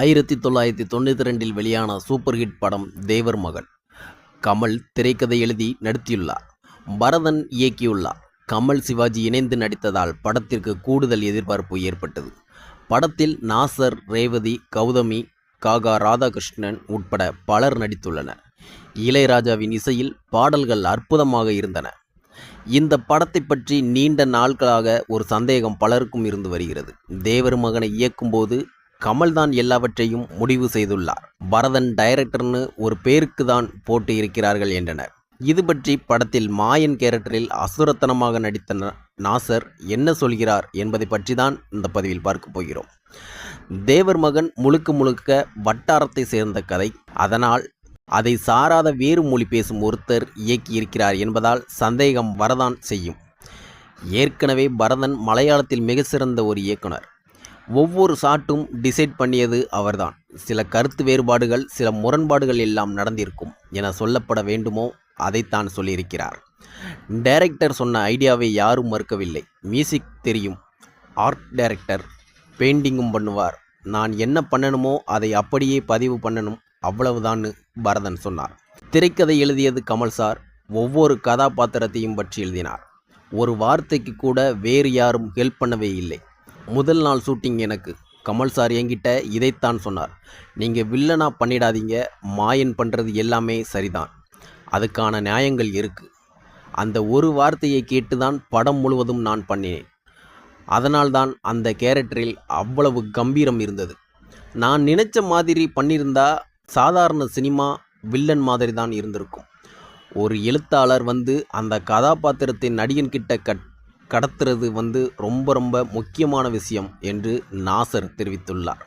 ஆயிரத்தி தொள்ளாயிரத்தி தொண்ணூற்றி ரெண்டில் வெளியான சூப்பர் ஹிட் படம் தேவர் மகன். கமல் திரைக்கதை எழுதி நடத்தியுள்ளார் பரதன் இயக்கியுள்ளார். கமல் சிவாஜி இணைந்து நடித்ததால் படத்திற்கு கூடுதல் எதிர்பார்ப்பு ஏற்பட்டது. படத்தில் நாசர் ரேவதி கௌதமி காகா ராதாகிருஷ்ணன் உட்பட பலர் நடித்துள்ளனர். இளையராஜாவின் இசையில் பாடல்கள் அற்புதமாக இருந்தன. இந்த படத்தை பற்றி நீண்ட நாட்களாக ஒரு சந்தேகம் பலருக்கும் இருந்து வருகிறது. தேவர் மகனை இயக்கும்போது கமல்தான் எல்லாவற்றையும் முடிவு செய்துள்ளார். பரதன் டைரக்டர்னு ஒரு பேருக்கு தான் போட்டு இருக்கிறார்கள் என்றனர். இது பற்றி படத்தில் மாயன் கேரக்டரில் அசுரத்தனமாக நடித்த நாசர் என்ன சொல்கிறார் என்பதை பற்றி தான் இந்த பதிவில் பார்க்க போகிறோம். தேவர் மகன் முழுக்க முழுக்க வட்டாரத்தை சேர்ந்த கதை. அதனால் அதை சாராத வேறு மொழி பேசும் ஒருத்தர் இயக்கியிருக்கிறார் என்பதால் சந்தேகம் வரதான் செய்யும். ஏற்கனவே பரதன் மலையாளத்தில் மிக சிறந்த ஒரு இயக்குனர். ஒவ்வொரு ஷாட்டும் டிசைட் பண்ணியது அவர்தான். சில கருத்து வேறுபாடுகள் சில முரண்பாடுகள் எல்லாம் நடந்திருக்கும் என சொல்லப்பட வேண்டுமோ அதைத்தான் சொல்லியிருக்கிறார். டைரக்டர் சொன்ன ஐடியாவை யாரும் மறுக்கவில்லை. மியூசிக் தெரியும். ஆர்ட் டைரக்டர் பெயிண்டிங்கும் பண்ணுவார். நான் என்ன பண்ணணுமோ அதை அப்படியே பதிவு பண்ணணும். அவ்வளவுதான்னு பரதன் சொன்னார். திரைக்கதை எழுதியது கமல் சார். ஒவ்வொரு கதாபாத்திரத்தையும் பற்றி எழுதினார். ஒரு வார்த்தைக்கு கூட வேறு யாரும் ஹெல்ப் பண்ணவே இல்லை. முதல் நாள் ஷூட்டிங் எனக்கு. கமல் சார் என்கிட்ட இதைத்தான் சொன்னார். நீங்கள் வில்லனா பண்ணிடாதீங்க. மாயன் பண்ணுறது எல்லாமே சரிதான். அதுக்கான நியாயங்கள் இருக்குது அந்த ஒரு வார்த்தையை கேட்டு தான் படம் முழுவதும் நான் பண்ணினேன். அதனால்தான் அந்த கேரக்டரில் அவ்வளவு கம்பீரம் இருந்தது. நான் நினச்ச மாதிரி பண்ணியிருந்தா சாதாரண சினிமா வில்லன் மாதிரி தான் இருந்திருக்கும். ஒரு எழுத்தாளர் வந்து அந்த கதாபாத்திரத்தை நடிகன்கிட்ட கட் கடத்துறது வந்து ரொம்ப ரொம்ப முக்கியமான விஷயம் என்று நாசர் தெரிவித்துள்ளார்.